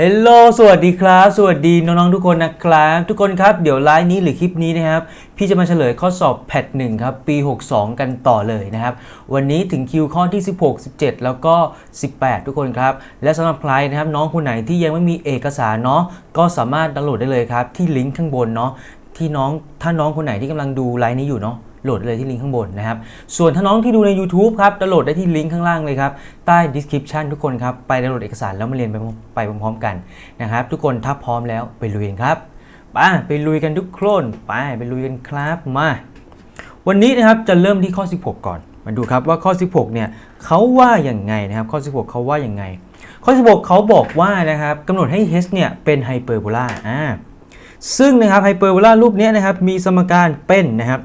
เฮลโลสวัสดีครับ สวัสดีน้องๆทุกคนนะครับ ทุกคนครับ เดี๋ยวไลฟ์นี้หรือคลิปนี้นะครับ พี่จะมาเฉลยข้อสอบแพทหนึ่งครับ ปี 62 กันต่อเลยนะครับ วันนี้ถึงคิวข้อที่ 16 17 แล้วก็ 18 ทุกคนครับ และสำหรับใครนะครับ น้องคนไหนที่ยังไม่มีเอกสารเนาะก็สามารถดาวน์โหลดได้เลยครับ ที่ลิงก์ข้างบนเนาะที่น้องถ้าน้องคนไหนที่กำลังดูไลฟ์นี้อยู่เนาะ โหลดเลยที่ลิงก์ข้างบนนะครับ ส่วนถ้าน้องที่ดูใน YouTube ครับดาวน์โหลดได้ที่ลิงก์ข้างล่างเลยครับ ใต้ description ทุกคนครับ ไปดาวน์โหลดเอกสารแล้วมาเรียนไปไปพร้อมๆกันนะครับ ทุกคนถ้าพร้อมแล้วไปลุยกันครับไปไปลุยกันทุกคนไปไปลุยกันครับมา วันนี้นะครับจะเริ่มที่ข้อ 16 ก่อน มาดูครับว่าข้อ 16 เนี่ยเขาว่าอย่างไงนะครับ ข้อ 16 เขาว่าอย่างไง ข้อ 16 เขาบอกว่านะครับกำหนดให้ h เนี่ยเป็นไฮเปอร์โบลาอ่าซึ่งนะครับไฮเปอร์โบลารูปเนี้ยนะครับมีสมการเป็นนะครับ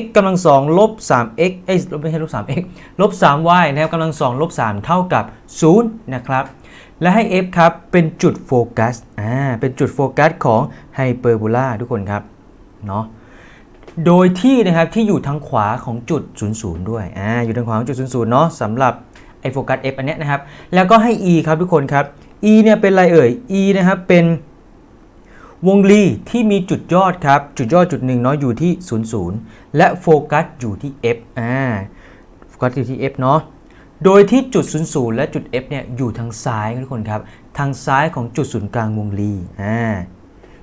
x กำลังสองลบ 3x เอ้ยไม่ใช่ลบ 3x ลบ 3y นะครับกำลังสองลบ 3 เท่ากับ 0 นะครับ และให้ f ครับ เป็นจุดโฟกัส อ่า เป็นจุดโฟกัสของไฮเปอร์โบลาทุกคนครับ เนาะโดยที่นะครับที่อยู่ทางขวาของจุด 00 ด้วย อ่า อยู่ทางขวาของจุด 00 เนาะสำหรับไอโฟกัส f อันเนี้ยนะครับ แล้วก็ให้ e ครับทุกคนครับ e เนี่ยเป็นอะไรเอ่ย e นะครับเป็น วงรีที่มีจุดยอดครับ จุดยอดจุดหนึ่งเนาะอยู่ที่ 00 และโฟกัสอยู่ที่ f อ่าโฟกัสอยู่ที่ f เนาะโดยที่จุด 00 และจุด f เนี่ยอยู่ทางซ้ายทุกคนครับ ทางซ้ายของจุดศูนย์กลางวงรีอ่า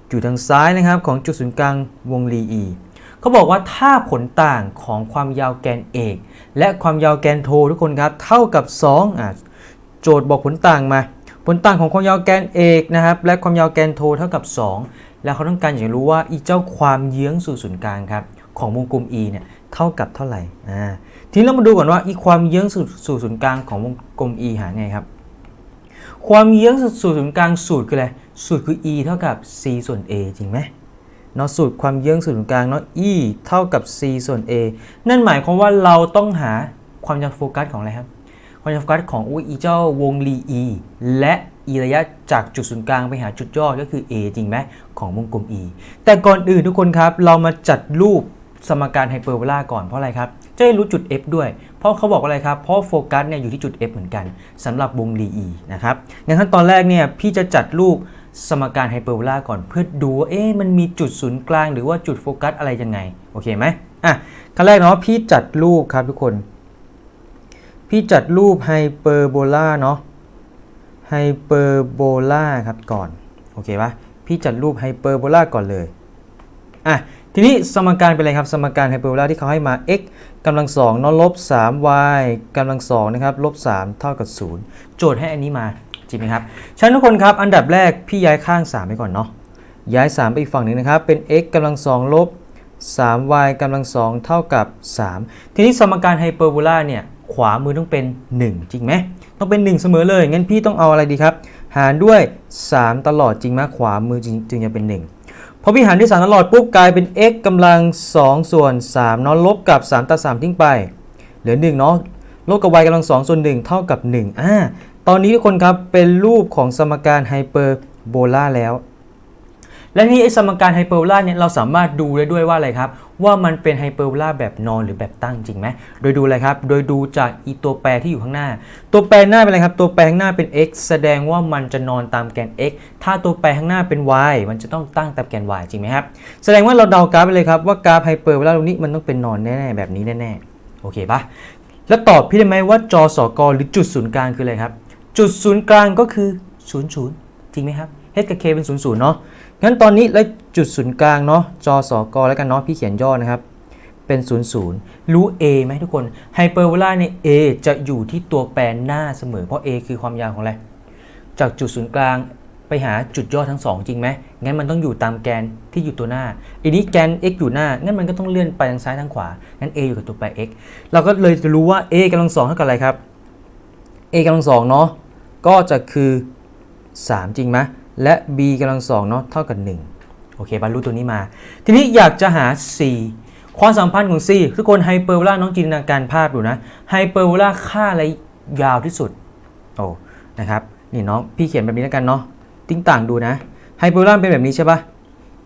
อยู่ทางซ้ายนะครับของจุดศูนย์กลางวงรี e เขาบอกว่าถ้าผลต่างของความยาวแกนเอก และความยาวแกนโททุกคนครับ เท่ากับ2อ่าโจทย์บอกผลต่างมา ผลต่างของความยาวแกนเอกนะครับและความยาวแกนโทเท่ากับ 2 แล้วเขาต้องการอยากรู้ว่าอีเจ้าความเยื้องสู่ศูนย์กลางครับของวงกลม E เนี่ยเท่ากับเท่าไหร่อ่าทีนี้เรามาดูก่อนว่าอีความเยื้องสู่สู่ศูนย์กลางของวงกลม E หาไงครับความเยื้องสู่ศูนย์กลางสูตรคืออะไรสูตรคือ E เท่ากับ C ส่วน A จริงไหมเนาะสูตรความเยื้องสู่ศูนย์กลางเนาะ E เท่ากับ C ส่วน A นั่นหมายความว่าเราต้องหาความยาวโฟกัสของอะไรครับ ความยาวโฟกัสของอุ้ยอีเจ้าวงรี e และอีระยะจากจุดศูนย์กลางไปหาจุดยอดก็คือ a จริงไหมของวงกลม e แต่ก่อนอื่นทุกคนครับ เรามาจัดรูปสมการไฮเปอร์โบลาก่อนเพราะอะไรครับ จะได้รู้จุด f ด้วย เพราะเขาบอกอะไรครับ เพราะโฟกัสเนี่ยอยู่ที่จุด f เหมือนกันสำหรับวงรี e นะครับงั้นขั้นตอนแรกเนี่ยพี่จะจัดรูปสมการไฮเปอร์โบลาก่อนเพื่อดูว่าเอ๊ะมันมีจุดศูนย์กลางหรือว่าจุดโฟกัสอะไรยังไงโอเคไหมอะขั้นแรกเนาะพี่จัดรูปครับทุกคน พี่จัดรูปไฮเปอร์โบลาเนาะไฮเปอร์โบลาครับก่อน โอเคปะพี่จัดรูปไฮเปอร์โบลาก่อนเลยอะทีนี้สมการเป็นอะไรครับ สมการไฮเปอร์โบลาที่เขาให้มา x กำลังสองเนอะลบ 3y กำลังสองนะครับลบ 3 เท่ากับ 0 โจทย์ให้อันนี้มาจริงไหมครับฉันทุกคนครับอันดับแรกพี่ย้ายข้าง 3 ไปก่อนเนาะย้าย 3 ไปอีกฝั่งหนึ่งนะครับ เป็น x กำลังสองลบ 3y กำลังสองเท่ากับ 3 ทีนี้สมการไฮเปอร์โบลาเนี่ย ขวามือต้องเป็น 1 จริงไหมต้องเป็น 1 เสมอเลยงั้นพี่ต้องเอาอะไรดีครับ หารด้วย 3 ตลอดจริงไหมขวามือจึงจึงจะเป็น 1 พอพี่หารด้วย 3 ตลอดปุ๊บกลายเป็น x กำลัง 2 ส่วน3เนาะลบกับ 3ตัด3ทิ้งไป เหลือ1เนาะลบกับ y กำลัง2ส่วน1เท่ากับ1อ่าตอนนี้ทุกคนครับเป็นรูปของสมการไฮเปอร์โบลาแล้ว และนี่ไอสมการไฮเปอร์โบลาเนี่ยเราสามารถดูได้ด้วยว่าอะไรครับ ว่ามันเป็นไฮเปอร์โบลาแบบนอนหรือแบบตั้งจริงไหมโดยดูอะไรครับ โดยดูจากอีตัวแปรที่อยู่ข้างหน้า ตัวแปรหน้าเป็นอะไรครับ ตัวแปรข้างหน้าเป็น x แสดงว่ามันจะนอนตามแกน x ถ้าตัวแปรข้างหน้าเป็น y มันจะต้องตั้งตามแกน y จริงไหมครับ แสดงว่าเราเดากราฟไปเลยครับว่ากราฟไฮเปอร์โบลาตรงนี้มันต้องเป็นนอนแน่ๆแบบนี้แน่ๆโอเคปะแล้วตอบพี่ได้ไหมว่าจอสกหรือจุดศูนย์กลางคืออะไรครับ จุดศูนย์กลางก็คือ0 0จริงไหมครับ h กับ k เป็น0 0เนาะงั้นตอนนี้แล้วจุดศูนย์กลางเนาะจอสอกแล้วกันเนาะพี่เขียนย่อนะครับ เป็น0 0รู้ a ไหมทุกคนไฮเปอร์โบลาเนี่ย a จะอยู่ที่ตัวแปรหน้าเสมอ เพราะ a คือความยาวของอะไรจากจุดศูนย์กลางไปหาจุดยอดทั้งสองจริงไหมงั้นมันต้องอยู่ตามแกนที่อยู่ตัวหน้าอันนี้แกน x อยู่หน้า งั้นมันก็ต้องเลื่อนไปทางซ้ายทางขวา งั้น a อยู่กับตัวแปร x เราก็เลยจะรู้ว่า a กำลังสองเท่ากับอะไรครับ a กำลังสองเนาะ ก็จะคือ 3 จริงไหม และ b กำลังสองเนาะเท่ากับ1โอเคบรรลุตัวนี้มา ทีนี้อยากจะหา c ความสัมพันธ์ของ c ทุกคนไฮเปอร์โบลาน้องจินตนาการภาพดูนะไฮเปอร์โบลาค่าอะไรยาวที่สุดโอ้นะครับนี่น้องพี่เขียนแบบนี้แล้วกันเนาะติ้งต่างดูนะไฮเปอร์โบลาเป็นแบบนี้ใช่ปะ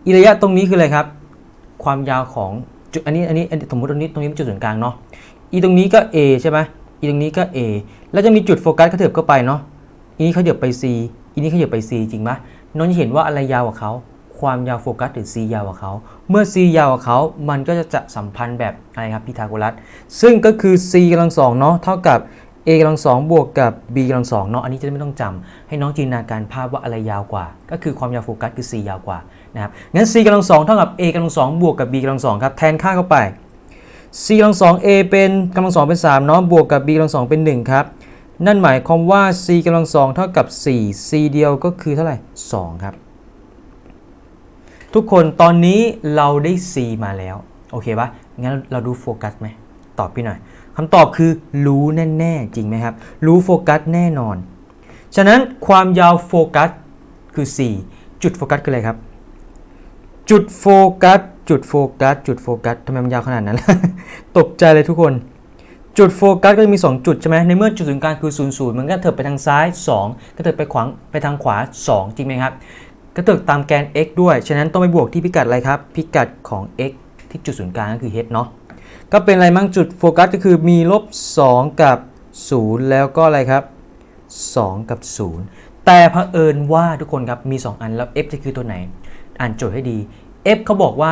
อีระยะตรงนี้คืออะไรครับ ความยาวของจุดอันนี้อันนี้สมมติตรงนี้ตรงนี้เป็นจุดศูนย์กลางเนาะอีตรงนี้ก็ a ใช่ไหมอีตรงนี้ก็ a แล้วจะมีจุดโฟกัสเขาเถิบเข้าไปเนาะอีนี้เขาเดือบไป C อีนี้ขยับไป c จริงไหมน้องจะเห็นว่าอะไรยาวกว่าเขาความยาวโฟกัสหรือ c ยาวกว่าเขาเมื่อ c ยาวกว่าเขามันก็จะจะสัมพันธ์แบบอะไรครับพีทาโกรัส ซึ่งก็คือ c กำลังสองเนาะเท่ากับ a กำลังสองบวกกับ b กำลังสองเนาะอันนี้จะไม่ต้องจำให้น้องจินตนาการภาพว่าอะไรยาวกว่า ก็คือความยาวโฟกัสคือ c ยาวกว่านะครับงั้น c กำลังสองเท่ากับ a กำลังสองบวกกับ b กำลังสองครับแทนค่าเข้าไป c กำลังสอง a เป็นกำลังสองเป็น3เนาะบวกกับ b กำลังสองเป็น1ครับ นั่นหมายความว่า c กำลังสองเท่ากับ 4 c เดียวก็คือเท่าไหร่ 2 ครับ ทุกคนตอนนี้เราได้ c มาแล้ว โอเคปะงั้นเราดูโฟกัสไหม ตอบพี่หน่อยคำตอบคือรู้แน่ๆ จริงไหมครับ รู้โฟกัสแน่นอน ฉะนั้นความยาวโฟกัสคือ 4 จุดโฟกัสคืออะไรครับ จุดโฟกัส จุดโฟกัส จุดโฟกัสทำไมมันยาวขนาดนั้น ตกใจเลยทุกคน จุดโฟกัสก็จะมี 2 จุดใช่ไหมในเมื่อจุดศูนย์กลางคือ0 0มันก็เถิบไปทางซ้าย 2 ก็เถิบไปขวางไปทางขวา 2 จริงไหมครับ ก็เถิบตามแกน x ด้วย ฉะนั้นต้องไปบวกที่พิกัดอะไรครับ พิกัดของ x ที่จุดศูนย์กลางก็คือ h เนาะก็เป็นอะไรมั่งจุดโฟกัสก็คือมีลบ 2 กับ 0 แล้วก็อะไรครับ 2 กับ 0 แต่เผอิญว่าทุกคนครับมี 2 อันแล้ว f จะคือตัวไหน อ่านโจทย์ให้ดี f เขาบอกว่า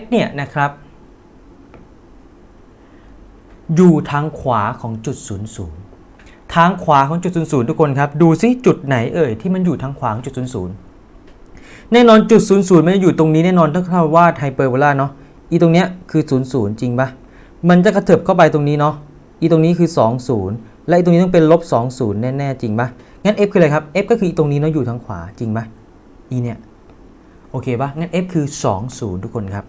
f เนี่ยนะครับ อยู่ทางขวาของจุด00ทางขวาของจุด00ทุกคนครับ ดูซิจุดไหนเอ่ยที่มันอยู่ทางขวาของจุด00แน่นอนจุด00มันจะอยู่ตรงนี้แน่นอนถ้าเราวาดไฮเปอร์โบลาเนาะอีตรงเนี้ยคือ00จริงปะมันจะกระเถิบเข้าไปตรงนี้เนาะอีตรงนี้คือ20และอีตรงนี้ต้องเป็นลบ20แน่ๆจริงปะงั้น f คืออะไรครับ f ก็คืออีตรงนี้เนาะอยู่ทางขวาจริงปะอีเนี่ยโอเคปะงั้น f คือ 20 ทุกคนครับ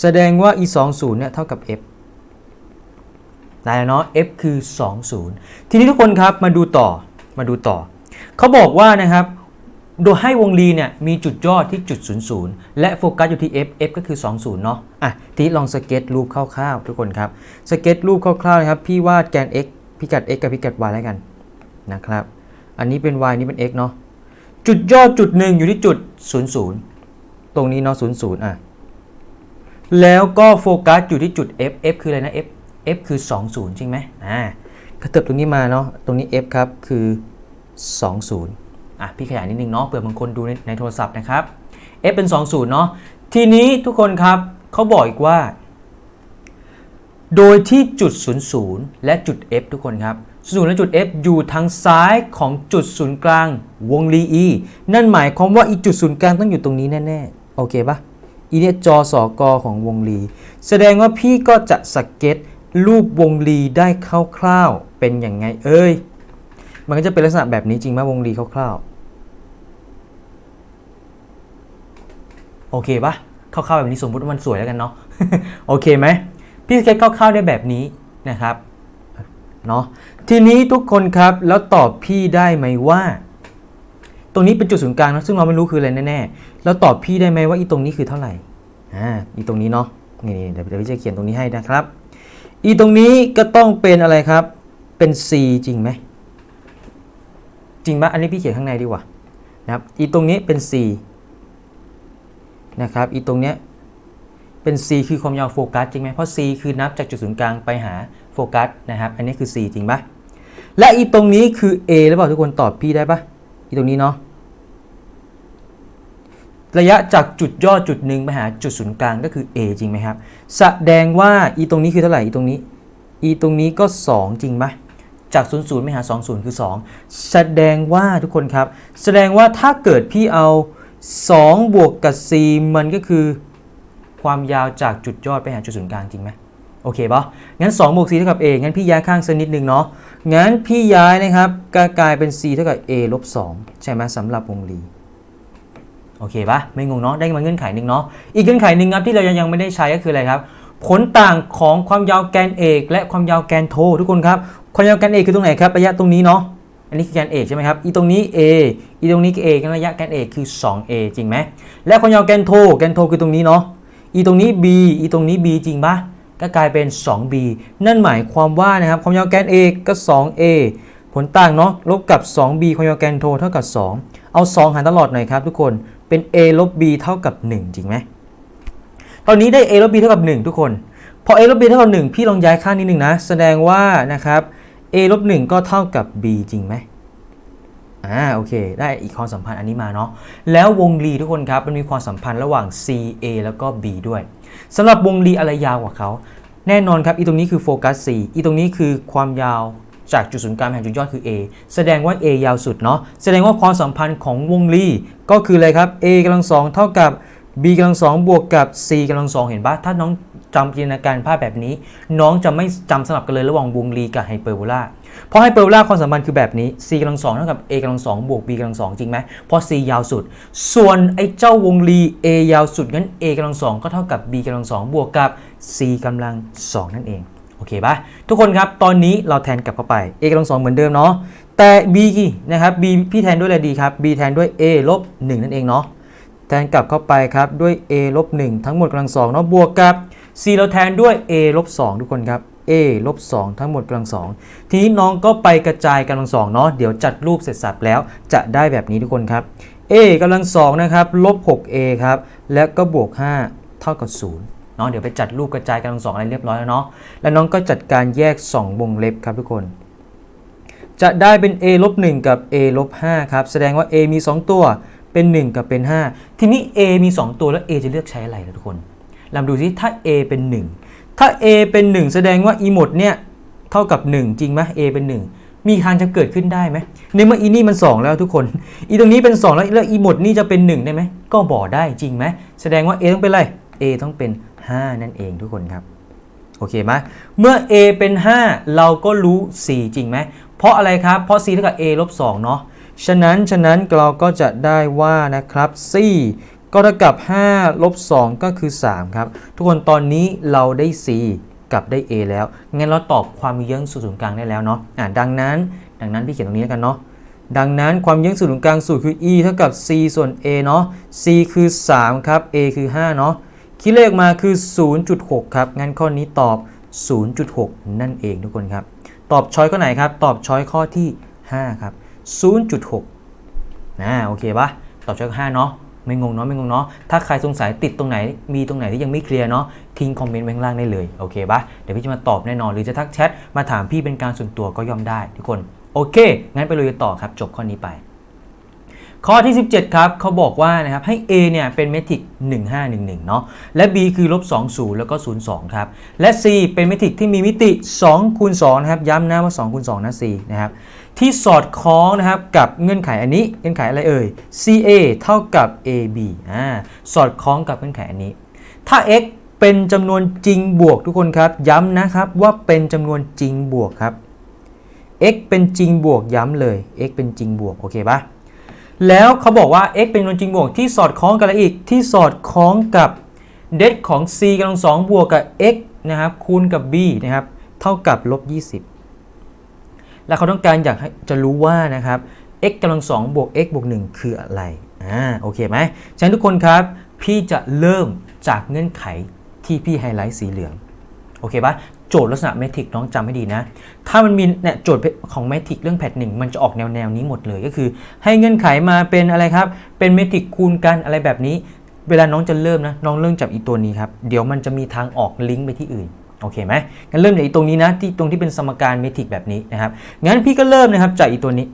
แสดงว่า e 20เนี่ยเท่ากับ f ได้แล้วเนาะ f คือ 20 ทีนี้ทุกคนครับมาดูต่อมาดูต่อ เขาบอกว่านะครับโดยให้วงรีเนี่ยมีจุดยอดที่จุด 00 และโฟกัสอยู่ที่ f f ก็คือ 20 เนาะอะทีนี้ลองสเก็ตรูปคร่าวๆ ทุกคนครับ สเก็ตรูปคร่าวๆนะครับ พี่วาดแกน x พิกัด x กับพิกัด y แล้วกันนะครับ อันนี้เป็น y นี่เป็น x เนาะจุดยอดจุดหนึ่งอยู่ที่จุด 00 ตรงนี้เนาะ00 อะ แล้วก็โฟกัสอยู่ที่จุด f f คืออะไรนะ f f คือ 20 จริงไหมอ่ากระเถิบตรงนี้มาเนาะ ตรงนี้ f ครับ คือ 20อะพี่ขยายนิดนึงเนาะเผื่อบางคนดูในในโทรศัพท์นะครับ f เป็น 20 เนาะ ทีนี้ทุกคนครับเขาบอกอีกว่า โดยที่จุด 00 และจุด f ทุกคนครับ0และจุด f อยู่ทางซ้ายของจุดศูนย์กลางวงรี e นั่นหมายความว่าอีจุดศูนย์กลางต้องอยู่ตรงนี้แน่ๆ โอเคปะอีเนี่ยจอสอกอของวงรี แสดงว่าพี่ก็จะสเก็ต รูปวงรีได้คร่าวๆเป็นอย่างไงเอ้ย มันก็จะเป็นลักษณะแบบนี้จริงไหมวงรีคร่าวๆ โอเคปะคร่าวๆแบบนี้สมมติว่ามันสวยแล้วกันเนาะ โอเคไหม พี่สเก็ตคร่าวๆได้แบบนี้นะครับ เนาะ ทีนี้ทุกคนครับ แล้วตอบพี่ได้ไหมว่า ตรงนี้เป็นจุดศูนย์กลางนะ ซึ่งเราไม่รู้คืออะไรแน่ๆ แล้วตอบพี่ได้ไหมว่าอีตรงนี้คือเท่าไหร่ อ่า อีตรงนี้เนาะ นี่เดี๋ยวพี่จะเขียนตรงนี้ให้นะครับ อีตรงนี้ก็ต้องเป็นอะไรครับ เป็น c จริงไหม จริงปะอันนี้พี่เขียนข้างในดีกว่านะครับ อีตรงนี้เป็น c นะครับ อีตรงเนี้ยเป็น c คือความยาวโฟกัสจริงไหมเพราะ c คือนับจากจุดศูนย์กลางไปหาโฟกัสนะครับ อันนี้คือ c จริงปะและอีตรงนี้คือ a หรือเปล่าทุกคนตอบพี่ได้ปะอีตรงนี้เนาะ ระยะจากจุดยอดจุดหนึ่งไปหาจุดศูนย์กลางก็คือ a จริงไหมครับ แสดงว่าอีตรงนี้คือเท่าไหร่อีตรงนี้อีตรงนี้ก็ 2 จริงปะจาก 0 0ไปหา 2 0 คือ 2 แสดงว่าทุกคนครับ แสดงว่าถ้าเกิดพี่เอา 2 บวกกับ c มันก็คือ ความยาวจากจุดยอดไปหาจุดศูนย์กลางจริงไหมโอเคปะงั้น2บวก c เท่ากับ a งั้นพี่ย้ายข้างสักนิดนึงเนาะ งั้นพี่ย้ายนะครับก็กลายเป็น c เท่ากับ a ลบ2ใช่ไหมสำหรับวงรี โอเคปะไม่งงเนาะได้มาเงื่อนไขหนึ่งเนาะอีกเงื่อนไขหนึ่งครับที่เรายังยังไม่ได้ใช้ก็คืออะไรครับ ผลต่างของความยาวแกนเอก และความยาวแกนโท ทุกคนครับความยาวแกนเอกคือตรงไหนครับระยะตรงนี้เนาะอันนี้คือแกนเอกใช่ไหมครับอีตรงนี้ a อีตรงนี้ a กันระยะแกนเอกคือ 2a จริงไหมและความยาวแกนโทแกนโทคือตรงนี้เนาะอีตรงนี้ b อีตรงนี้ b จริงปะก็กลายเป็น 2b นั่นหมายความว่านะครับความยาวแกนเอกก็ 2a ผลต่างเนาะลบกับ 2b ความยาวแกนโทเท่ากับ 2 เอา 2 หารตลอดหน่อยครับทุกคน เป็น a ลบ b เท่ากับ 1 จริงไหม ตอนนี้ได้ a ลบ b เท่ากับ 1 ทุกคน พอ a ลบ b เท่ากับ 1 พี่ลองย้ายข้างนิดนึงนะ แสดงว่านะครับ a ลบ 1 ก็เท่ากับ b จริงไหมอ่าโอเค ได้อีกความสัมพันธ์อันนี้มาเนาะ แล้ววงรีทุกคนครับ มันมีความสัมพันธ์ระหว่าง C A แล้วก็ B ด้วยสำหรับวงรีอะไรยาวกว่าเขา แน่นอนครับ อีตรงนี้คือโฟกัส C อีตรงนี้คือความยาว จากจุดศูนย์กลางแห่งจุดยอดคือ A แสดงว่า A ยาวสุดเนาะแสดงว่าความสัมพันธ์ของวงรีก็คืออะไรครับ A กำลังสองเท่ากับ b กำลังสองบวกกับ c กำลังสองเห็นปะถ้าน้องจำจินตนาการภาพแบบนี้ น้องจะไม่จำสลับกันเลยระหว่างวงรีกับไฮเปอร์โบลาเพราะไฮเปอร์โบลาความสัมพันธ์คือแบบนี้ c กำลังสองเท่ากับ a กำลังสองบวก b กำลังสองจริงไหมเพราะ c ยาวสุด ส่วนไอ้เจ้าวงรี a ยาวสุดงั้น a กำลังสองก็เท่ากับ b กำลังสองบวกกับ c กำลังสองนั่นเอง โอเคปะทุกคนครับ ตอนนี้เราแทนกลับเข้าไป a กำลังสองเหมือนเดิมเนาะแต่ b นะครับ b พี่แทนด้วยอะไรดีครับ b แทนด้วย a ลบ1นั่นเองเนาะแทนกลับเข้าไปครับด้วย a ลบ1ทั้งหมดกำลังสองเนาะบวกกับ c เราแทนด้วย a ลบ2ทุกคนครับ a ลบ2ทั้งหมดกำลังสองทีนี้น้องก็ไปกระจายกำลังสองเนาะเดี๋ยวจัดรูปเสร็จสับแล้วจะได้แบบนี้ทุกคนครับ a กำลังสองนะครับลบ 6a ครับแล้วก็บวก 5 เท่ากับ 0 เนาะเดี๋ยวไปจัดรูปกระจายกำลังสองอะไรเรียบร้อยแล้วเนาะแล้วน้องก็จัดการแยก 2 วงเล็บครับทุกคน จะได้เป็น a ลบ1กับ a ลบ5ครับ แสดงว่า a มี 2 ตัวเป็น 1 กับเป็น 5 ทีนี้ a มี 2 ตัวแล้ว a จะเลือกใช้อะไรล่ะทุกคนลองดูซิถ้า a เป็น 1 ถ้า a เป็น 1 แสดงว่า e หมดเนี่ยเท่ากับ 1 จริงไหม a เป็น 1มีทางจะเกิดขึ้นได้ไหมในเมื่ออีนี่มัน 2 แล้วทุกคน อีตรงนี้เป็น 2 แล้วแล้ว e หมดนี่จะเป็น 1 ได้ไหม ก็บอกได้จริงไหม แสดงว่า a ต้องเป็นอะไร a ต้องเป็น 5 นั่นเองทุกคนครับ โอเคไหมเมื่อ a เป็น 5 เราก็รู้ c จริงไหม เพราะอะไรครับ เพราะ c เท่ากับ a ลบ2เนาะ ฉะนั้น ฉะนั้นเราก็จะได้ว่านะครับ c ก็เท่ากับ5ลบ2ก็คือ 3 ครับ ทุกคนตอนนี้เราได้ c กับได้ a แล้ว งั้นเราตอบความเยื้องสู่ศูนย์กลางได้แล้วเนาะอ่าดังนั้น ดังนั้นพี่เขียนตรงนี้แล้วกันเนาะดังนั้นความเยื้องสู่ศูนย์กลางสูตรคือ e เท่ากับ c ส่วน a เนาะ c คือ 3 ครับ a คือ 5 เนาะ คิดเลขมาคือ 0.6 ครับ งั้นข้อนี้ตอบ 0.6 นั่นเองทุกคนครับ ตอบช้อยข้อไหนครับ ตอบช้อยข้อที่ 5 ครับ 0.6นะโอเคปะตอบช้อยข้อ5เนาะไม่งงเนาะไม่งงเนาะถ้าใครสงสัยติดตรงไหน มีตรงไหนที่ยังไม่เคลียร์เนาะทิ้งคอมเมนต์ไว้ข้างล่างได้เลยโอเคปะเดี๋ยวพี่จะมาตอบแน่นอน หรือจะทักแชทมาถามพี่เป็นการส่วนตัวก็ย่อมได้ทุกคนโอเค งั้นไปเลยต่อครับ จบข้อนี้ไป ข้อที่ 17 ครับเขาบอกว่านะครับให้ A เนี่ยเป็นเมทริก 1511 เนาะและ B คือลบ20 แล้วก็ 02 ครับ และ C เป็นเมทริกที่มีมิติ2คูณ2นะครับ ย้ำนะว่า2คูณ2นะ C นะครับ ที่สอดคล้องนะครับกับเงื่อนไขอันนี้ เงื่อนไขอะไรเอ่ย CA เท่ากับ AB อ่า สอดคล้องกับเงื่อนไขอันนี้ ถ้า x เป็นจำนวนจริงบวกทุกคนครับ ย้ำนะครับว่าเป็นจำนวนจริงบวกครับ x เป็นจริงบวกย้ำเลย x เป็นจริงบวก โอเคปะ แล้วเขาบอกว่า x เป็นจำนวนจริงบวกที่สอดคล้องกันอะไรอีกที่สอดคล้องกับเดฟของ c กำลังสองบวกกับ x นะครับคูณกับ b นะครับเท่ากับลบ20 แล้วเขาต้องการอยากให้จะรู้ว่านะครับ x กำลังสองบวก x บวก1คืออะไรอ่าโอเคไหมฉะนั้นทุกคนครับ พี่จะเริ่มจากเงื่อนไขที่พี่ไฮไลท์สีเหลือง โอเคปะ โจทย์ลักษณะเมทริกน้องจำให้ดีนะ ถ้ามันมีเนี่ยโจทย์ของเมทริกเรื่องแพทหนึ่งมันจะออกแนวแนวนี้หมดเลยก็คือ ให้เงื่อนไขมาเป็นอะไรครับ เป็นเมทริกคูณกันอะไรแบบนี้ เวลาน้องจะเริ่มนะ น้องเริ่มจากอีตัวนี้ครับ เดี๋ยวมันจะมีทางออกลิงก์ไปที่อื่น โอเคไหมงั้นเริ่มจากอีตรงนี้นะ ที่ตรงที่เป็นสมการเมทริกแบบนี้นะครับ งั้นพี่ก็เริ่มนะครับจากอีตัวนี้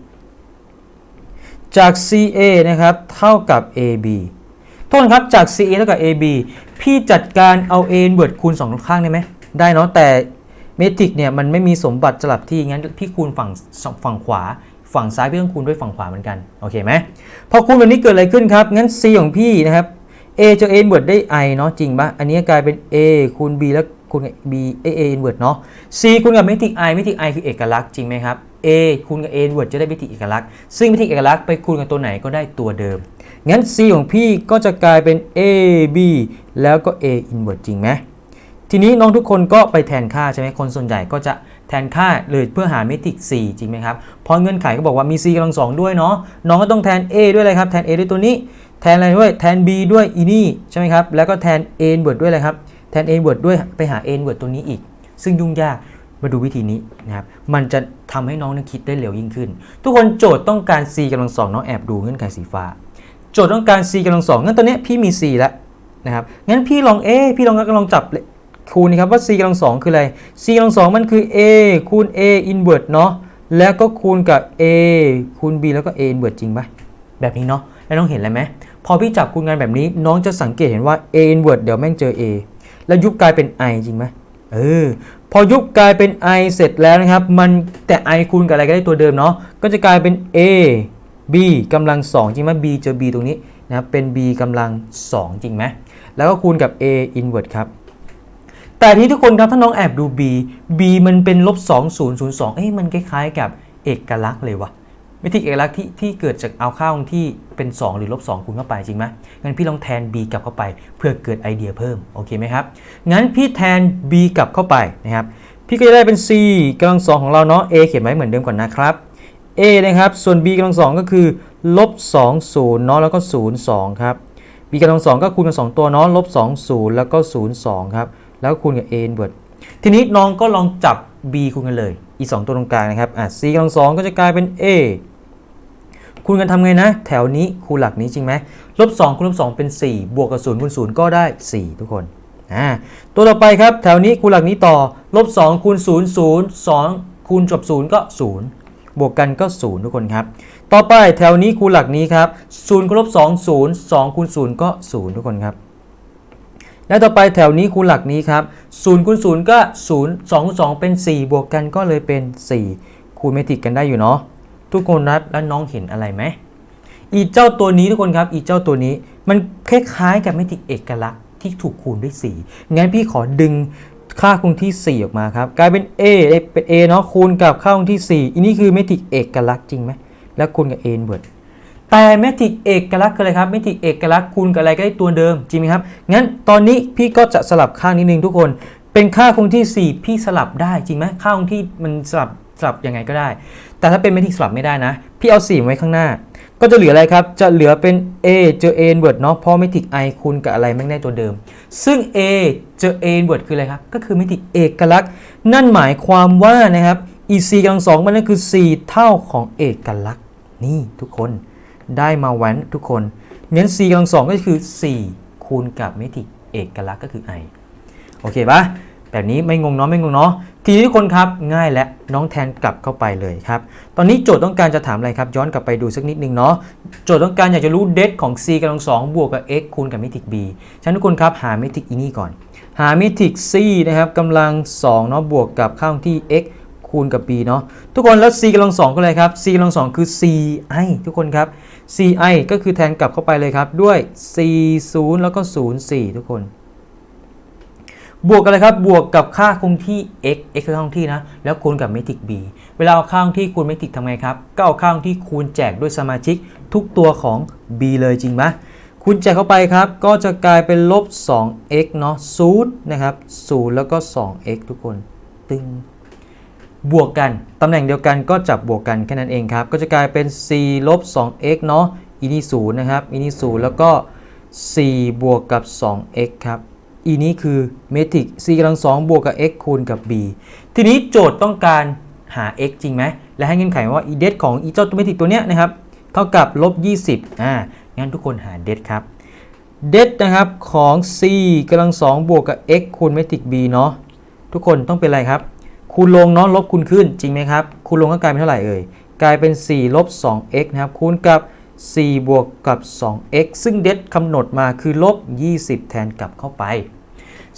จาก CA นะครับเท่ากับ AB โทษนครับจาก CA เท่ากับ AB พี่จัดการเอา A เวิร์ดคูณ2ข้างได้ไหม ได้เนาะแต่เมทิกเนี่ยมันไม่มีสมบัติสลับที่งั้นพี่คูณฝั่งฝั่งขวา ฝั่งซ้ายพี่ต้องคูณด้วยฝั่งขวาเหมือนกันโอเคไหมพอคูณแบบนี้เกิดอะไรขึ้นครับ งั้น C ของพี่นะครับ A เจอ A เวิร์ดได้ I เนาะจริงปะอันนี้กลายเป็น A คูณ B แล้วคูณ B A A เวิร์ดเนาะ C คูณกับเมทิก I เมทิก I คือเอกลักษณ์จริงไหมครับ A คูณกับ A เวิร์ดจะได้เมทิกเอกลักษณ์ซึ่งเมทิกเอกลักษณ์ไปคูณกับตัวไหนก็ได้ตัวเดิมงั้น C ของพี่ก็จะกลายเป็น A B แล้วก็ A inverse จริงไหม ทีนี้น้องทุกคนก็ไปแทนค่าใช่ไหมคนส่วนใหญ่ก็จะแทนค่าเลยเพื่อหาเมทริก C จริงไหมครับเพราะเงื่อนไขก็บอกว่ามี C กำลังสองด้วยเนาะน้องก็ต้องแทน A ด้วยอะไรครับแทน A ด้วยตัวนี้ แทนอะไรด้วยแทน B ด้วยอีนี่ใช่ไหมครับแล้วก็แทน A inverse ด้วยอะไรครับแทน A inverse ด้วยไปหา A inverse ตัวนี้อีก ซึ่งยุ่งยากมาดูวิธีนี้นะครับ มันจะทำให้น้องนึกคิดได้เร็วยิ่งขึ้น ทุกคนโจทย์ต้องการ C กำลังสองน้องแอบดูเงื่อนไขสีฟ้า โจทย์ต้องการ c กำลังสองงั้นตอนนี้พี่มี c แล้วนะครับ งั้นพี่ลอง a พี่ลองลองจับ คูณนะครับว่า c กำลังสองคืออะไร c กำลังสองมันคือ a คูณ a inverse เนาะแล้วก็คูณกับ a คูณ b แล้วก็ a inverse จริงปะแบบนี้เนาะแล้วน้องเห็นอะไรไหมพอพี่จับคูณกันแบบนี้ น้องจะสังเกตเห็นว่า a inverse เดี๋ยวแม่งเจอ a แล้วยุบกลายเป็น i จริงไหมเออพอยุบกลายเป็น i เสร็จแล้วนะครับ มันแต่ i คูณกับอะไรก็ได้ตัวเดิมเนาะก็จะกลายเป็น a b กำลัง 2 จริงไหม b เจอ b ตรงนี้นะครับเป็น b กำลัง 2 จริงไหมแล้วก็คูณกับ a inverse ครับ แต่ที่ทุกคนครับถ้าน้องแอบดู b b มันเป็นลบ2 0 0 2 เอ้ยมันคล้ายๆกับเอกลักษณ์เลยวะวิธีเอกลักษณ์ที่ที่เกิดจากเอาข้าวที่เป็น 2 หรือลบ2คูณเข้าไปจริงไหมงั้นพี่ลองแทน b กลับเข้าไป เพื่อเกิดไอเดียเพิ่มโอเคไหมครับงั้นพี่แทน b กลับเข้าไปนะครับพี่ก็จะได้เป็น c กำลังสองของเราเนาะ a เขียนไว้เหมือนเดิมก่อนนะครับ a นะครับส่วน b กำลังสองก็คือลบ2 0เนาะแล้วก็0 2ครับ b กำลังสองก็คูณกัน2ตัวเนาะลบ2 0แล้วก็0 2ครับ แล้วคูณกับ a inverse ทีนี้น้องก็ลองจับ b คูณกันเลยอีก2ตัวตรงกลางนะครับอะ c กำลังสองก็จะกลายเป็น a คูณกันทำไงนะ แถวนี้คูณหลักนี้จริงไหมลบ2คูณลบ2เป็น 4 บวกกับ0คูณ0ก็ได้ 4 ทุกคนอ่าตัวต่อไปครับแถวนี้คูณหลักนี้ต่อลบ2คูณ0 0 2คูณจบ0ก็ 0 บวกกันก็ 0 ทุกคนครับ ต่อไปแถวนี้คูณหลักนี้ครับ0คูณลบ2 0 2คูณ0ก็ 0 ทุกคนครับ แล้วต่อไปแถวนี้คูณหลักนี้ครับ0คูณ0ก็ 0 2คูณ2เป็น 4 บวกกันก็เลยเป็น 4 คูณเมตริกกันได้อยู่เนาะทุกคนนะแล้วน้องเห็นอะไรไหมอีเจ้าตัวนี้ทุกคนครับ อีเจ้าตัวนี้มันคล้ายๆกับเมตริกเอกลักษณ์ที่ถูกคูณด้วย4งั้นพี่ขอดึงค่าคงที่ 4 ออกมาครับ กลายเป็น a เป็น a เนาะคูณกับค่าคงที่ 4 อันนี้คือเมตริกเอกลักษณ์จริงไหมแล้วคูณกับ a เวิร์ด แต่เมตริกเอกลักษณ์คืออะไรครับเมตริกเอกลักษณ์คูณกับอะไรก็ได้ตัวเดิมจริงไหมครับงั้นตอนนี้พี่ก็จะสลับข้างนิดนึงทุกคน เป็นค่าคงที่ 4 พี่สลับได้จริงไหมค่าคงที่มันสลับสลับยังไงก็ได้ แต่ถ้าเป็นเมตริกสลับไม่ได้นะ พี่เอา 4 ไว้ข้างหน้า ก็จะเหลืออะไรครับ จะเหลือเป็น a เจอ a เวิร์ดเนาะเพราะเมตริก i คูณกับอะไรแม่งได้ตัวเดิม ซึ่ง a เจอ a เวิร์ดคืออะไรครับก็คือเมตริกเอกลักษณ์ นั่นหมายความว่านะครับ e c กำลังสองมันนั่นคือ 4 เท่าของเอกลักษณ์นี่ทุกคน ได้มาแว้นทุกคนงั้น c กำลังสองก็คือ 4 คูณกับเมตริกเอกลักษณ์ก็คือ i โอเคปะแบบนี้ไม่งงเนาะไม่งงเนาะทีนี้ทุกคนครับง่ายและน้องแทนกลับเข้าไปเลยครับ ตอนนี้โจทย์ต้องการจะถามอะไรครับ ย้อนกลับไปดูสักนิดนึงเนาะโจทย์ต้องการอยากจะรู้เดของ c กำลังสองบวกกับ x คูณกับเมตริก b ฉะนั้นทุกคนครับหาเมตริกอีนี่ก่อน หาเมตริก c นะครับกำลัง2เนาะบวกกับค่างที่ x คูณกับ b เนาะทุกคนแล้ว c กำลังสองก็เลยครับ c กำลังสองคือ ci ทุกคนครับ ci ก็คือแทนกลับเข้าไปเลยครับ ด้วย c 0แล้วก็0 4 ทุกคน บวกกันเลยครับบวกกับค่าคงที่ x x คือค่าคงที่นะ แล้วคูณกับเมตริก b เวลาเอาค่าคงที่คูณเมตริกทำไงครับก็เอาค่าคงที่คูณแจกด้วยสมาชิกทุกตัวของ b เลยจริงไหมคูณแจกเข้าไปครับ ก็จะกลายเป็นลบ 2x เนาะศูนย์นะครับ0แล้วก็ 2x ทุกคน ตึง บวกกัน ตำแหน่งเดียวกันก็จับบวกกันแค่นั้นเองครับ ก็จะกลายเป็น c ลบ 2x เนาะอีนี่ศูนย์นะครับอีนี่ศูนย์แล้วก็ 4 บวกกับ 2x ครับอีนี้คือเมตริก c กำลัง2บวกกับ x คูณกับ b ทีนี้โจทย์ต้องการหา x จริงไหม และให้เงื่อนไขว่าอีเดของอีเจ้าเมตริกตัวเนี้ยนะครับ เท่ากับลบ 20 อ่า งั้นทุกคนหาเดครับ เดนะครับของ c กำลัง2บวกกับ x คูณเมตริก b เนาะ ทุกคนต้องเป็นอะไรครับ คูณลงเนาะลบคูณขึ้นจริงไหมครับคูณลงก็กลายเป็นเท่าไหร่เอ่ยกลายเป็น 4 ลบ 2x นะครับคูณกับ 4 บวกกับ 2x ซึ่งเด็ดคำหนดมาคือลบ 20 แทนกลับเข้าไป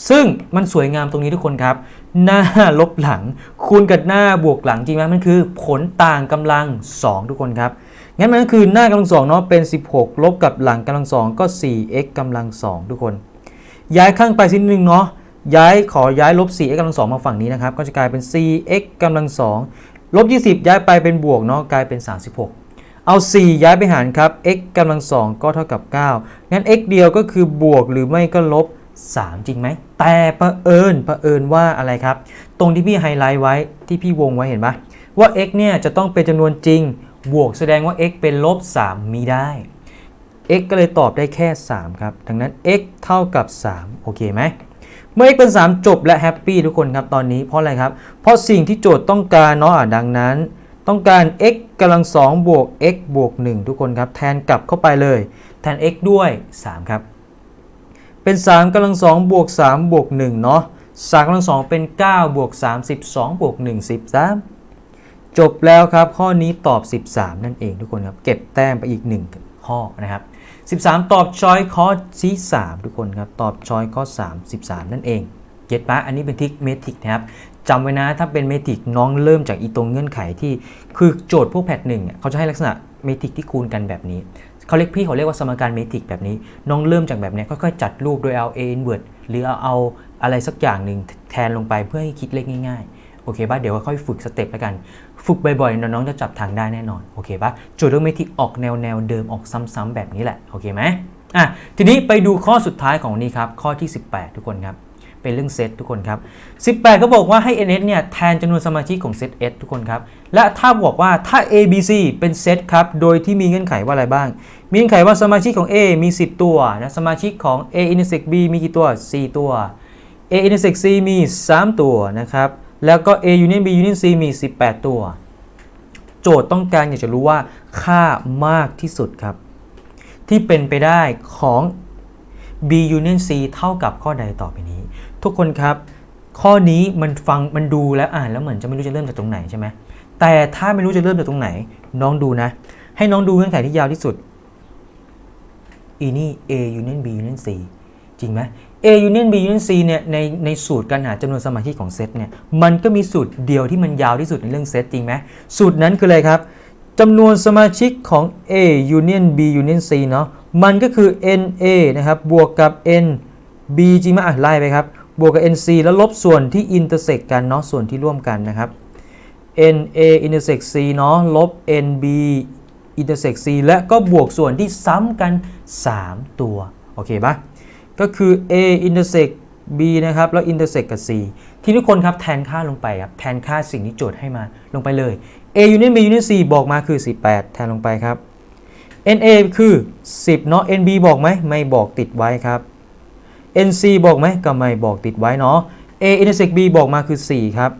ซึ่งมันสวยงามตรงนี้ทุกคนครับ หน้าลบหลัง คูณกับหน้าบวกหลังจริงไหมมันคือผลต่างกำลัง 2 ทุกคนครับ งั้นมันก็คือหน้ากำลังสองเนาะเป็น 16 ลบกับหลังกำลังสองก็ 4x กำลังสองทุกคน ย้ายข้างไปสิ้นหนึ่งเนาะ ย้ายขอย้ายลบ 4x กำลังสองมาฝั่งนี้นะครับ ก็จะกลายเป็น 4x กำลังสองลบ 20 ย้ายไปเป็นบวกเนาะกลายเป็น 36 เอา 4 ย้ายไปหารครับ x กำลังสองก็เท่ากับ 9 งั้น x เดียวก็คือบวกหรือไม่ก็ลบ 3 จริงไหม แต่ประเอิญประเอิญว่าอะไรครับ ตรงที่พี่ไฮไลท์ไว้ที่พี่วงไว้เห็นปะว่า x เนี่ยจะต้องเป็นจำนวนจริง บวกแสดงว่า x เป็นลบ 3 มีได้ x ก็เลยตอบได้แค่ 3 ครับ ดังนั้น x เท่ากับ 3 โอเคไหม เมื่อ x เป็น 3 จบและแฮปปี้ทุกคนครับตอนนี้เพราะอะไรครับ เพราะสิ่งที่โจทย์ต้องการเนาะดังนั้น ต้องการ x กำลัง2บวก x บวก 1 ทุกคนครับ แทนกลับเข้าไปเลย แทน x ด้วย 3 ครับ เป็น 3กำลัง2บวก 3 บวก 1 เนาะ3กำลัง2เป็น 9 บวก 3 12 บวก 1 13 จบแล้วครับ ข้อนี้ตอบ 13 นั่นเองทุกคนครับ เก็บแต้มไปอีก 1 ข้อนะครับ 13 ตอบช้อยข้อที่3ทุกคนครับ ตอบช้อยข้อ 3 13 นั่นเองเก็ตปะอันนี้เป็นทิกเมทริกนะครับจำไว้นะถ้าเป็นเมทริกน้องเริ่มจากอีตรงเงื่อนไขที่ คือโจทย์พวกแพทหนึ่งเขาจะให้ลักษณะเมทริกที่คูณกันแบบนี้เขาเรียกพี่เขาเรียกว่าสมการเมทริกแบบนี้ น้องเริ่มจากแบบนี้ค่อยๆจัดรูปโดยเอา a inverse หรือเอาเอาอะไรสักอย่างหนึ่งแทนลงไปเพื่อให้คิดเลขง่าย โอเคป่ะเดี๋ยวค่อยฝึกสเต็ปแล้วกัน ฝึกบ่อยๆน้องๆจะจับทางได้แน่นอนโอเคป่ะโจทย์เรื่องเมทริกออกแนวแนวเดิมออกซ้ำๆแบบนี้แหละโอเคไหมอะทีนี้ไปดูข้อสุดท้ายของนนี้ครับข้อที่ 18 ทุกคนครับเป็นเรื่องเซตทุกคนครับ 18 ก็บอกว่าให้ ns เนี่ยแทนจำนวนสมาชิกของเซต s ทุกคนครับ และถ้าบอกว่าถ้า a b c เป็นเซตครับ โดยที่มีเงื่อนไขว่าอะไรบ้าง มีเงื่อนไขว่าสมาชิกของ a มี 10 ตัวนะ สมาชิกของ a intersect b มีกี่ตัว 4 ตัว a intersect c มี 3 ตัวนะครับ แล้วก็ a union b union c มี 18 ตัว โจทย์ต้องการอยากจะรู้ว่าค่ามากที่สุดครับ ที่เป็นไปได้ของ b union c เท่ากับข้อใดต่อไปนี้ ทุกคนครับ ข้อนี้มันฟังมันดูแล้วอ่านแล้วเหมือนจะไม่รู้จะเริ่มจากตรงไหนใช่ไหมแต่ถ้าไม่รู้จะเริ่มจากตรงไหน น้องดูนะ ให้น้องดูเงื่อนไขที่ยาวที่สุดอีนี่ a union b union c จริงไหม a union b union c เนี่ยในในสูตรการหาจำนวนสมาชิกของเซตเนี่ยมันก็มีสูตรเดียวที่มันยาวที่สุดในเรื่องเซตจริงไหมสูตรนั้นคืออะไรครับจำนวนสมาชิกของ a union b union c เนาะมันก็คือ n a นะครับบวกกับ n b จริงไหมอะไล่ไปครับ บวกกับ n c แล้วลบส่วนที่ intersect กันเนาะส่วนที่ร่วมกันนะครับ n a intersect c เนาะลบ n b intersect c และก็บวกส่วนที่ซ้ำกัน 3 ตัว โอเคปะ ก็คือ a intersect b นะครับ แล้ว intersect กับ c ที่ทุกคนครับแทนค่าลงไปครับ แทนค่าสิ่งที่โจทย์ให้มาลงไปเลย a union b union c บอกมาคือ 18 แทนลงไปครับ n a คือ 10 เนาะ n b บอกไหมไม่บอกติดไว้ครับ n c บอกไหมก็ไม่บอกติดไว้เนาะ a intersect b บอกมาคือ 4 ครับ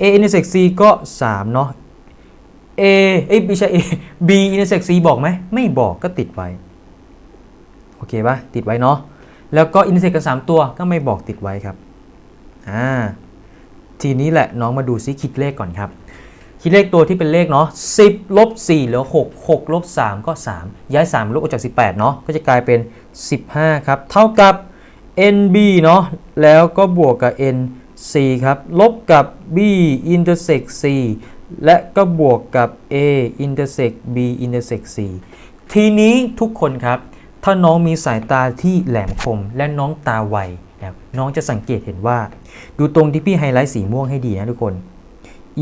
a intersect c ก็ 3 เนาะ a เอ้ยไม่ใช่ a b intersect c บอกไหมไม่บอกก็ติดไว้ โอเคปะติดไว้เนาะ แล้วก็ intersect กัน3ตัวก็ไม่บอกติดไว้ครับอ่าทีนี้แหละน้องมาดูซิคิดเลขก่อนครับ คิดเลขตัวที่เป็นเลขเนาะ10ลบ4เหลือ 6 6ลบ3ก็ 3 ย้าย 3ลบออกจาก 18เนาะก็จะกลายเป็น 15 ครับ เท่ากับ nb เนาะแล้วก็บวกกับ nc ครับ ลบกับ b intersect c และก็บวกกับ a intersect b intersect c ทีนี้ทุกคนครับ ถ้าน้องมีสายตาที่แหลมคมและน้องตาไวนะครับน้องจะสังเกตเห็นว่า ดูตรงที่พี่ไฮไลท์สีม่วงให้ดีนะทุกคน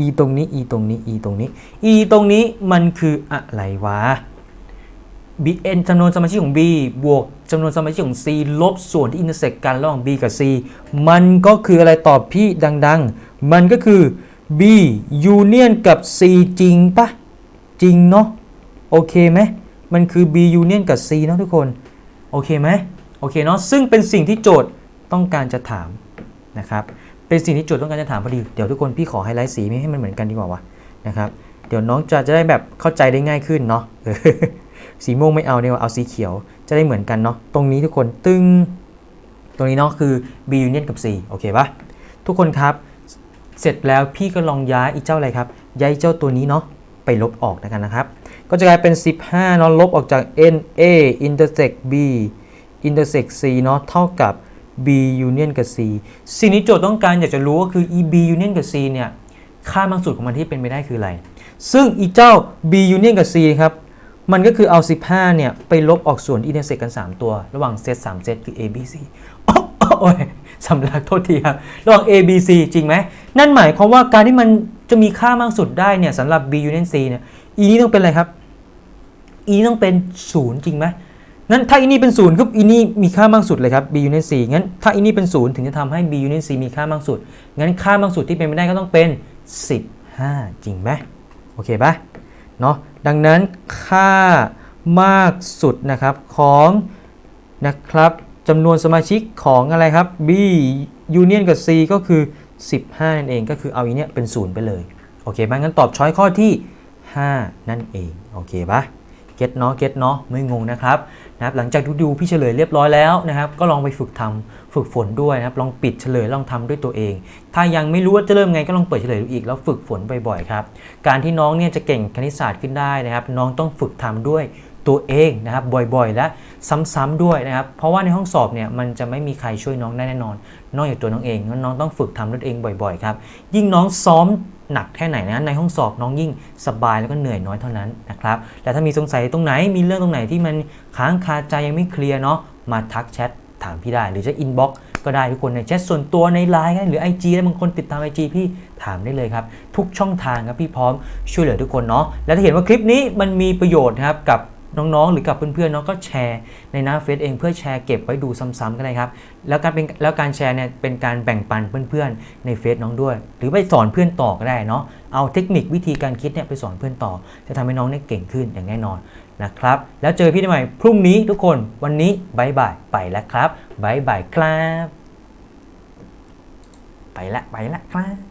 e ตรงนี้ e ตรงนี้ e ตรงนี้ e ตรงนี้มันคืออะไรวะ b n จำนวนสมาชิกของ b บวกจำนวนสมาชิกของ c ลบส่วนที่ intersect กันระหว่าง b กับ c มันก็คืออะไรตอบพี่ดัง ๆ มันก็คือ b union กับ c จริงปะจริงเนาะโอเคไหม มันคือ b union กับ c เนาะทุกคน โอเคไหมโอเคเนาะซึ่งเป็นสิ่งที่โจทย์ต้องการจะถามนะครับเป็นสิ่งที่โจทย์ต้องการจะถามพอดี เดี๋ยวทุกคนพี่ขอไฮไลท์สีให้มันเหมือนกันดีกว่าวะนะครับเดี๋ยวน้องจะจะได้แบบเข้าใจได้ง่ายขึ้นเนาะสีม่วงไม่เอาเนี่ยเอาสีเขียวจะได้เหมือนกันเนาะตรงนี้ทุกคนตึงตรงนี้เนาะคือ b union กับ c โอเคปะทุกคนครับ เสร็จแล้วพี่ก็ลองย้ายอีเจ้าอะไรครับ ย้ายเจ้าตัวนี้เนาะ ไปลบออกนะกันนะครับ ก็จะกลายเป็น 15เนาะลบออกจาก n a intersect b intersect c เนาะเท่ากับ b union กับ c สิ่งนี้โจทย์ต้องการอยากจะรู้ก็คือ e b union กับ c เนี่ยค่ามากสุดของมันที่เป็นไปได้คืออะไร ซึ่งอีเจ้า b union กับ c ครับมันก็คือเอา 15 เนี่ย ไปลบออกส่วน intersect กัน 3 ตัว ระหว่างเซต3เซตคือ a b c โอ้ยสำลักโทษทีครับ ระหว่าง a b c จริงไหม นั่นหมายความว่าการที่มัน จะมีค่ามากสุดได้เนี่ยสำหรับ b union c เนี่ย e นี้ต้องเป็นอะไรครับ e นี้ต้องเป็น0จริงไหมนั้นถ้าอีนี่เป็น0ก็อีนี่มีค่ามากสุดเลยครับ b union c งั้นถ้าอีนี่เป็น0ถึงจะทำให้ b union c มีค่ามากสุด งั้นค่ามากสุดที่เป็นไปได้ก็ต้องเป็น 15 จริงไหมโอเคปะเนาะดังนั้นค่ามากสุดนะครับของนะครับจำนวนสมาชิกของอะไรครับ b union กับ c ก็คือ 15 นั่นเองก็คือเอาอีเนี่ยเป็น 0 ไปเลย โอเคปะงั้นตอบช้อยข้อที่ 5 นั่นเอง โอเคปะเเก็ตเนาะเก็ตเนาะไม่งงนะครับนะครับ หลังจากดูดูพี่เฉลยเรียบร้อยแล้วนะครับ ก็ลองไปฝึกทำฝึกฝนด้วยนะครับ ลองปิดเฉลยลองทำด้วยตัวเอง ถ้ายังไม่รู้ว่าจะเริ่มไงก็ลองเปิดเฉลยดูอีกแล้วฝึกฝนบ่อยๆครับการที่น้องเนี่ยจะเก่งคณิตศาสตร์ขึ้นได้นะครับ น้องต้องฝึกทำด้วยตัวเองนะครับบ่อยๆ และซ้ำๆด้วยนะครับ เพราะว่าในห้องสอบเนี่ยมันจะไม่มีใครช่วยน้องได้แน่นอน นอกจากตัวน้องเองน้องต้องฝึกทำด้วยตัวเองบ่อย ๆ ครับ ยิ่งน้องซ้อมหนักแค่ไหนนะในห้องสอบน้องยิ่งสบายแล้วก็เหนื่อยน้อยเท่านั้นนะครับแต่ถ้ามีสงสัยตรงไหนมีเรื่องตรงไหนที่มันค้างคาใจยังไม่เคลียร์เนาะมาทักแชทถามพี่ได้ หรือจะอินบ็อกก็ได้ทุกคนในแชทส่วนตัวในไลน์หรือ IG แล้วบางคนติดตาม IG พี่ถามได้เลยครับ ทุกช่องทางครับพี่พร้อมช่วยเหลือทุกคนเนาะและถ้าเห็นว่าคลิปนี้มันมีประโยชน์นะครับกับ น้องๆ หรือกับเพื่อนๆเนาะก็แชร์ในหน้าเฟซเองเพื่อแชร์เก็บไว้ดูซ้ำๆกันเลยครับ แล้วการเป็นแล้วการแชร์เนี่ยเป็นการแบ่งปันเพื่อนๆในเฟซน้องด้วย หรือไปสอนเพื่อนต่อก็ได้เนาะเอาเทคนิควิธีการคิดเนี่ยไปสอนเพื่อนต่อ จะทำให้น้องเนี่ยเก่งขึ้นอย่างแน่นอนนะครับ แล้วเจอพี่ได้ใหม่พรุ่งนี้ทุกคนวันนี้บายบายไปแล้วครับบายบายครับ ไปละไปละครับ